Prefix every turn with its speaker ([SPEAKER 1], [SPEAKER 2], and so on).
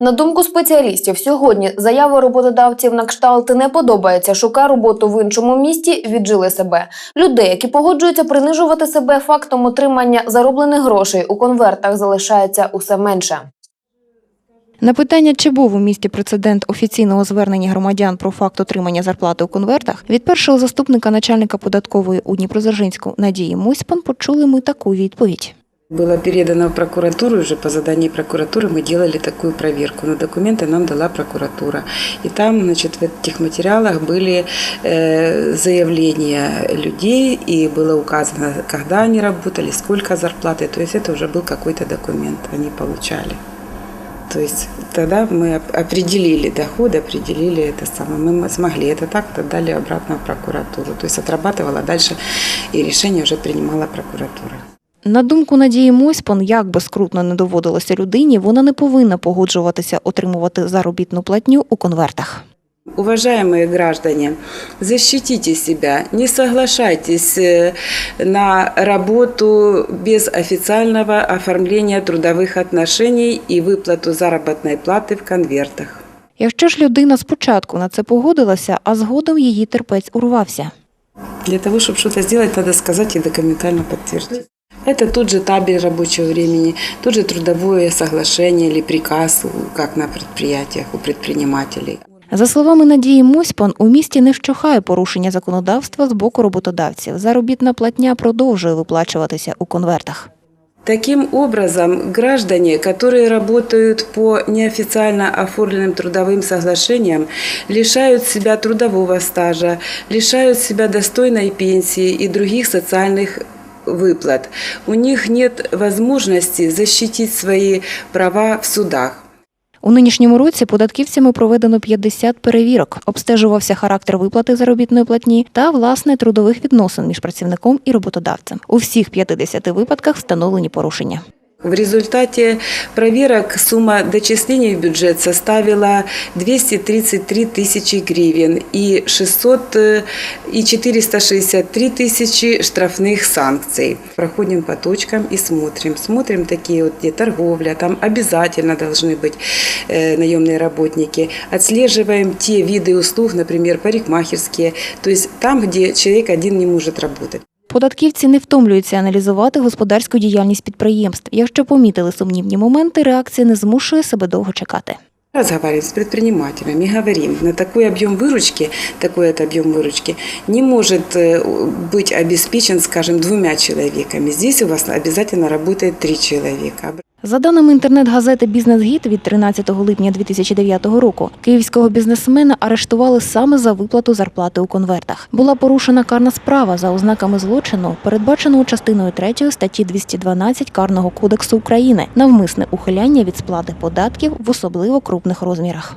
[SPEAKER 1] На думку спеціалістів, сьогодні заяви роботодавців на кшталт не подобається, шукай роботу в іншому місті, віджили себе. Людей, які погоджуються принижувати себе фактом отримання зароблених грошей у конвертах, залишається усе менше.
[SPEAKER 2] На питання, чи був у місті прецедент офіційного звернення громадян про факт отримання зарплати у конвертах, від першого заступника начальника податкової у Дніпродзержинську Надії Муськпан почули ми таку відповідь.
[SPEAKER 3] Было передано в прокуратуру, уже по заданию прокуратуры мы делали такую проверку. Но документы нам дала прокуратура. И там, значит, в этих материалах были э, заявления людей, и было указано, когда они работали, сколько зарплаты. То есть это уже был какой-то документ, они получали. То есть тогда мы оп- определили доход, определили это самое. Мы смогли это так, то дали обратно в прокуратуру. То есть отрабатывала дальше, и решение уже принимала прокуратура.
[SPEAKER 2] На думку Надії Мойспан, як би скрутно не доводилося людині, вона не повинна погоджуватися отримувати заробітну платню у конвертах.
[SPEAKER 3] Уважаемые граждане, защитите себя, не соглашайтесь э, на работу без официального оформления трудовых отношений и выплату заработной платы в конвертах.
[SPEAKER 2] Якщо ж людина спочатку на це погодилася, а згодом її терпець урвався.
[SPEAKER 3] Для того, чтобы что-то сделать, надо сказать и документально подтвердить. Это тот же табель рабочего времени, тот же трудовое соглашение или приказ, как на предприятиях у предпринимателей.
[SPEAKER 2] За словами Надії Мосьпан, у місті не вщухає порушення законодавства з боку роботодавців. Заробітна платня продовжує виплачуватися у конвертах.
[SPEAKER 3] Таким образом, граждане, которые работают по неофициально оформленным трудовым соглашениям, лишают себя трудового стажа, лишают себя достойной пенсии и других социальных выплат. У них нет возможности защитить свои права в судах.
[SPEAKER 2] У нинішньому році податківцями проведено 50 перевірок. Обстежувався характер виплати заробітної платні та власне трудових відносин між працівником і роботодавцем. У всіх 50 випадках встановлені порушення.
[SPEAKER 3] В результате проверок сумма дочислений в бюджет составила 233 тысячи гривен и 600 э, и 463 тысячи штрафных санкций. Проходим по точкам и смотрим. Смотрим такие вот, где торговля, там обязательно должны быть э, наемные работники. Отслеживаем те виды услуг, например, парикмахерские, то есть там, где человек один не может работать.
[SPEAKER 2] Податківці не втомлюються аналізувати господарську діяльність підприємств. Якщо помітили сумнівні моменти, реакція не змушує себе довго чекати.
[SPEAKER 3] Разговариваем с предпринимателями, говорим, на такой объем выручки, такой это объем выручки не может э, быть обеспечен, скажем, двумя человеками. Здесь у вас обязательно работает три человека.
[SPEAKER 2] За даними інтернет-газети Бізнес-гід від 13 липня 2009 року, київського бізнесмена арештували саме за виплату зарплати у конвертах. Була порушена карна справа за ознаками злочину, передбаченого частиною 3 статті 212 Карного кодексу України, навмисне ухиляння від сплати податків в особливо крупних розмірах.